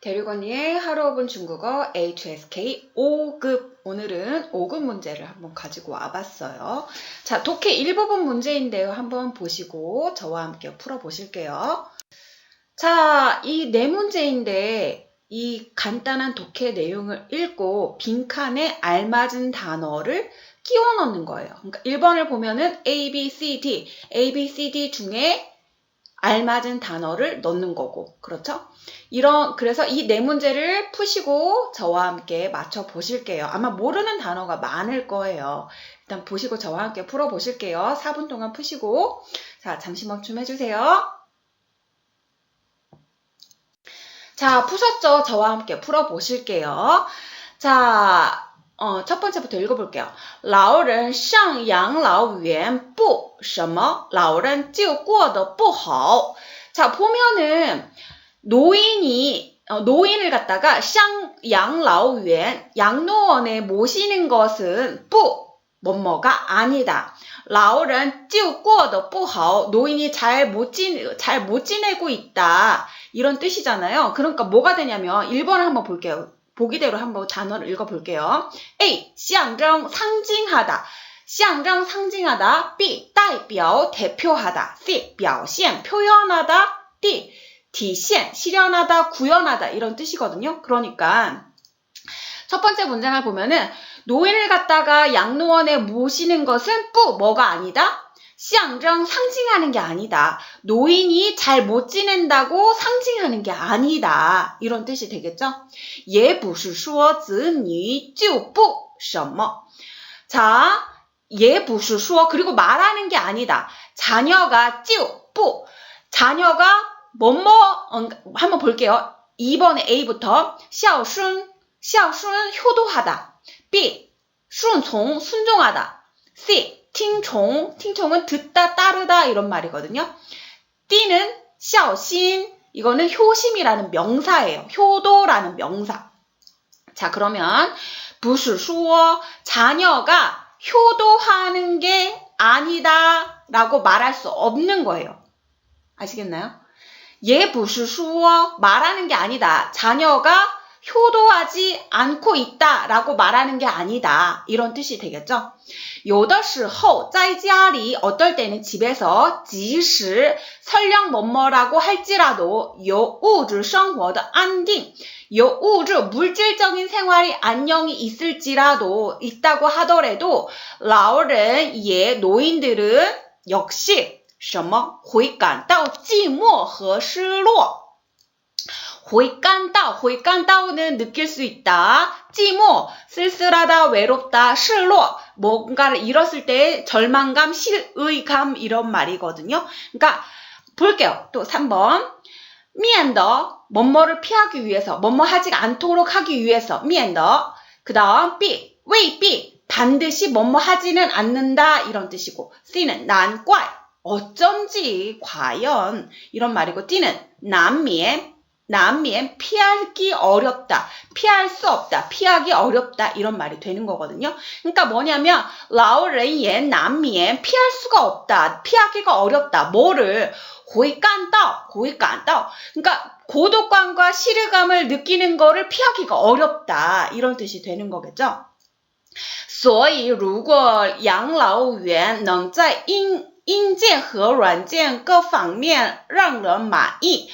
대륙언니의 하루 5분 중국어 HSK 5급 오늘은 5급 문제를 한번 가지고 와봤어요. 자, 독해 일부분 문제인데요. 한번 보시고 저와 함께 풀어보실게요. 자, 이 네 문제인데 이 간단한 독해 내용을 읽고 빈칸에 알맞은 단어를 끼워 넣는 거예요. 그러니까 1번을 보면은 A, B, C, D, A, B, C, D 중에 알맞은 단어를 넣는 거고, 그렇죠? 이런, 그래서 이 네 문제를 푸시고 저와 함께 맞춰 보실게요. 아마 모르는 단어가 많을 거예요. 일단 보시고 저와 함께 풀어 보실게요. 4분 동안 푸시고. 자, 잠시 멈춤 해주세요. 자, 푸셨죠? 저와 함께 풀어 보실게요. 자, 어, 첫 번째부터 읽어볼게요. 老人上养老院不什么老人就过得不好. 자, 보면은 노인이 어, 노인을 갖다가 샹 양라오유엔 양로원에 모시는 것은 不 뭐뭐가 아니다. 老人就过得不好. 노인이 잘 못 지내 잘못 지내고 있다. 이런 뜻이잖아요. 그러니까 뭐가 되냐면 1번을 한번 볼게요. 보기대로 한번 단어를 읽어볼게요. A. 象征 상징하다. 象征 상징하다. B. 代表 대표하다. C. 表现 표현하다. D. 体现 실현하다, 구현하다 이런 뜻이거든요. 그러니까 첫 번째 문장을 보면은 노인을 갖다가 양로원에 모시는 것은 뿌 뭐가 아니다. 象征 상징하는 게 아니다. 노인이 잘 못 지낸다고 상징하는 게 아니다. 이런 뜻이 되겠죠? 也不是说子女就不什么. 자, 也不是说 그리고 말하는 게 아니다. 자녀가 就不 자녀가 뭐뭐 어, 한번 볼게요. 2번에 A부터 샤오순, 샤오순 효도하다. B. 순종, 순종하다. C. 팅총, 팅총은 듣다, 따르다 이런 말이거든요. D는 샤오신, 이거는 효심이라는 명사예요. 효도라는 명사. 자 그러면 부수수어 자녀가 효도하는 게 아니다 라고 말할 수 없는 거예요. 아시겠나요? 예부수수어 말하는 게 아니다. 자녀가 효도하지 않고 있다 라고 말하는 게 아니다. 이런 뜻이 되겠죠? 요더시호, 짜이지아리, 어떨 때는 집에서 지시, 설령 뭐뭐라고 할지라도 요우즈 생활의 안딩, 요우즈 물질적인 생활이 안녕이 있을지라도 있다고 하더라도 라오른 예 노인들은 역시 什么会感到寂寞和失落 回甘到,回甘到는 느낄 수 있다. 찌모, 쓸쓸하다, 외롭다, 실로, 뭔가를 잃었을 때 절망감, 실의감 이런 말이거든요. 그러니까 볼게요. 또 3번. 미엔더, 뭐뭐를 피하기 위해서, 뭐뭐 하지 않도록 하기 위해서, 미엔더. 그 다음 B, 웨이 B, 반드시 뭐뭐 하지는 않는다 이런 뜻이고 C는 난과 어쩐지 과연 이런 말이고 D는 남미에 남미엔 피하기 어렵다, 피할 수 없다, 피하기 어렵다 이런 말이 되는 거거든요. 그러니까 뭐냐면 라오렌예 남미엔 피할 수가 없다, 피하기가 어렵다. 뭐를 고이깐다, 고이깐다. 그러니까 고독감과 시르감을 느끼는 거를 피하기가 어렵다 이런 뜻이 되는 거겠죠. 所以如果养老院能在硬 硬件和软件各方面让人满意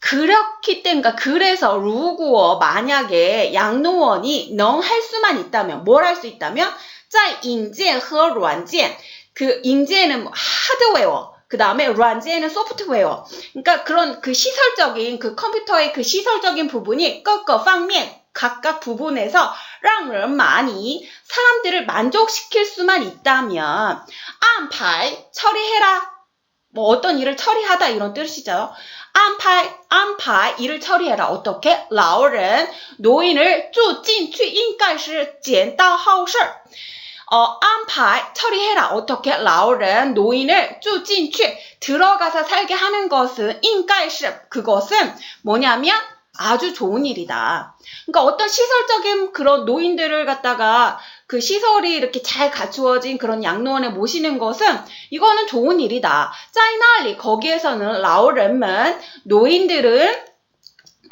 그렇기 때문에 그래서 루구어 만약에 양로원이 넌 할 수만 있다면 뭘 할 수 있다면 在硬件和软件그 인제는 하드웨어 그 다음에 란제는 소프트웨어 그러니까 그런 그 시설적인 그 컴퓨터의 그 시설적인 부분이 꺾어 방면 각각 부분에서 랑을 많이 사람들을 만족시킬 수만 있다면 안파이 처리해라 뭐 어떤 일을 처리하다 이런 뜻이죠. 안파이, 안파이 일을 처리해라. 어떻게? 라오른 노인을 住进去应该是捡到好事. 어, 안파이 처리해라. 어떻게? 라오른 노인을 住进去 들어가서 살게 하는 것은 应该是 그것은 뭐냐면 아주 좋은 일이다. 그러니까 어떤 시설적인 그런 노인들을 갖다가 그 시설이 이렇게 잘 갖추어진 그런 양로원에 모시는 것은 이거는 좋은 일이다. 짜이나리 거기에서는 라오렌은 노인들은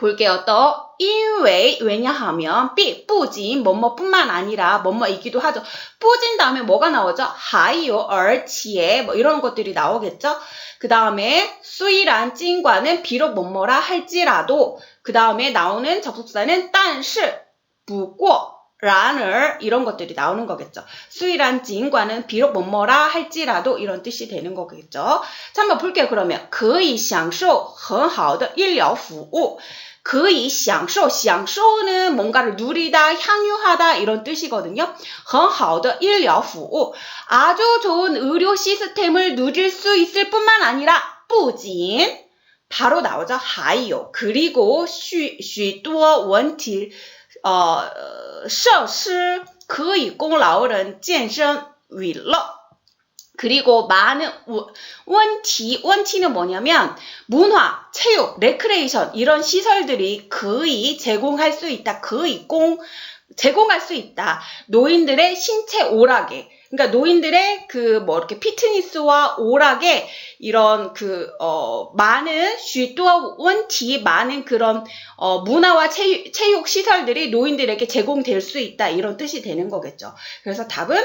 볼게요. 또, 因为, 왜냐하면, B, 不仅, 뭐뭐뿐만 아니라, 뭐뭐이기도 하죠. 不仅 다음에 뭐가 나오죠? 还有,而且, 뭐 이런 것들이 나오겠죠? 그 다음에, 수이란 찐과는 비록 뭐뭐라 할지라도, 그 다음에 나오는 접속사는 但是,不过, 란을 이런 것들이 나오는 거겠죠. 수이란 찐과는 비록 뭐뭐라 할지라도 이런 뜻이 되는 거겠죠. 자, 한번 볼게요. 그러면 可以享受很好的医疗服务. 可以享受, 享受는 뭔가를 누리다, 향유하다 이런 뜻이거든요. 很好的医疗服务. 아주 좋은 의료 시스템을 누릴 수 있을 뿐만 아니라 不仅 바로 나오죠. 还有 그리고 许许多问题呃设施可以供老人健身娱乐. 그리고 많은 원- 원티, 원티는 뭐냐면 문화, 체육, 레크레이션 이런 시설들이 거의 제공할 수 있다. 거의 공 제공할 수 있다. 노인들의 신체 오락에 그러니까 노인들의 그 뭐 이렇게 피트니스와 오락에 이런 그 어 많은 슈또 원티 많은 그런 어 문화와 체육, 체육 시설들이 노인들에게 제공될 수 있다 이런 뜻이 되는 거겠죠. 그래서 답은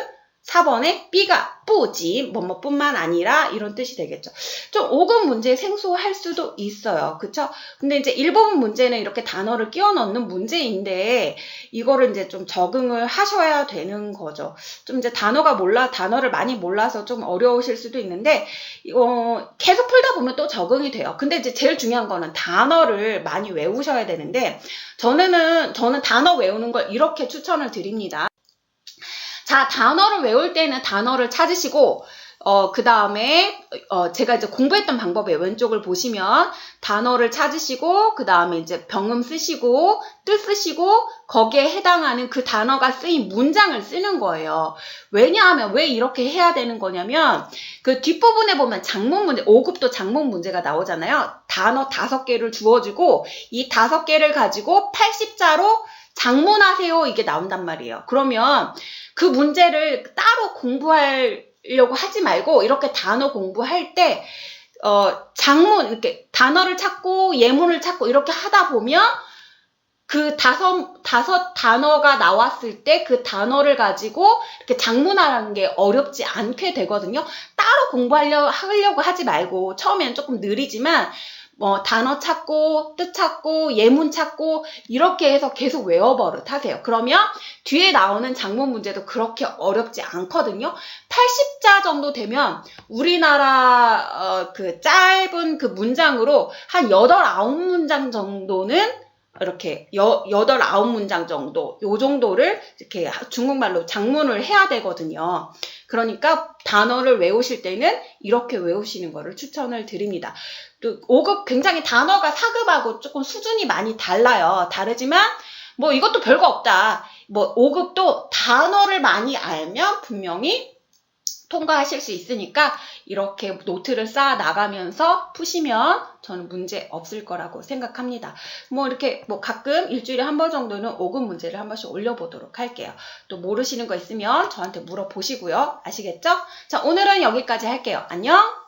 4번에 B가 뿌지 뭐뭐뿐만 아니라 이런 뜻이 되겠죠. 좀 5급 문제 생소할 수도 있어요. 그쵸? 근데 이제 1번 문제는 이렇게 단어를 끼워 넣는 문제인데 이거를 이제 좀 적응을 하셔야 되는 거죠. 좀 이제 단어가 몰라 단어를 많이 몰라서 좀 어려우실 수도 있는데 어, 계속 풀다 보면 또 적응이 돼요. 근데 이제 제일 중요한 거는 단어를 많이 외우셔야 되는데 저는 저는 단어 외우는 걸 이렇게 추천을 드립니다. 자, 단어를 외울 때는 단어를 찾으시고, 어, 그 다음에, 어, 제가 이제 공부했던 방법에 왼쪽을 보시면, 단어를 찾으시고, 그 다음에 이제 병음 쓰시고, 뜻 쓰시고, 거기에 해당하는 그 단어가 쓰인 문장을 쓰는 거예요. 왜냐하면 왜 이렇게 해야 되는 거냐면, 그 뒷부분에 보면 장문 문제, 5급도 장문 문제가 나오잖아요. 단어 다섯 개를 주어주고, 이 다섯 개를 가지고 80자로 장문하세요. 이게 나온단 말이에요. 그러면 그 문제를 따로 공부하려고 하지 말고 이렇게 단어 공부할 때 어, 장문 이렇게 단어를 찾고 예문을 찾고 이렇게 하다 보면 그 다섯 다섯 단어가 나왔을 때 그 단어를 가지고 이렇게 장문하라는 게 어렵지 않게 되거든요. 따로 공부하려 하려고 하지 말고 처음엔 조금 느리지만 뭐 단어 찾고 뜻 찾고 예문 찾고 이렇게 해서 계속 외워버릇 하세요. 그러면 뒤에 나오는 장문 문제도 그렇게 어렵지 않거든요. 80자 정도 되면 우리나라 어, 그 짧은 그 문장으로 한 8, 9문장 정도는 이렇게 여, 8, 9문장 정도 요 정도를 이렇게 중국말로 장문을 해야 되거든요. 그러니까 단어를 외우실 때는 이렇게 외우시는 거를 추천을 드립니다. 또 5급 굉장히 단어가 4급하고 조금 수준이 많이 달라요. 다르지만 뭐 이것도 별거 없다. 뭐 5급도 단어를 많이 알면 분명히 통과하실 수 있으니까 이렇게 노트를 쌓아 나가면서 푸시면 저는 문제 없을 거라고 생각합니다. 뭐 이렇게 뭐 가끔 일주일에 한 번 정도는 5급 문제를 한 번씩 올려보도록 할게요. 또 모르시는 거 있으면 저한테 물어보시고요. 아시겠죠? 자, 오늘은 여기까지 할게요. 안녕!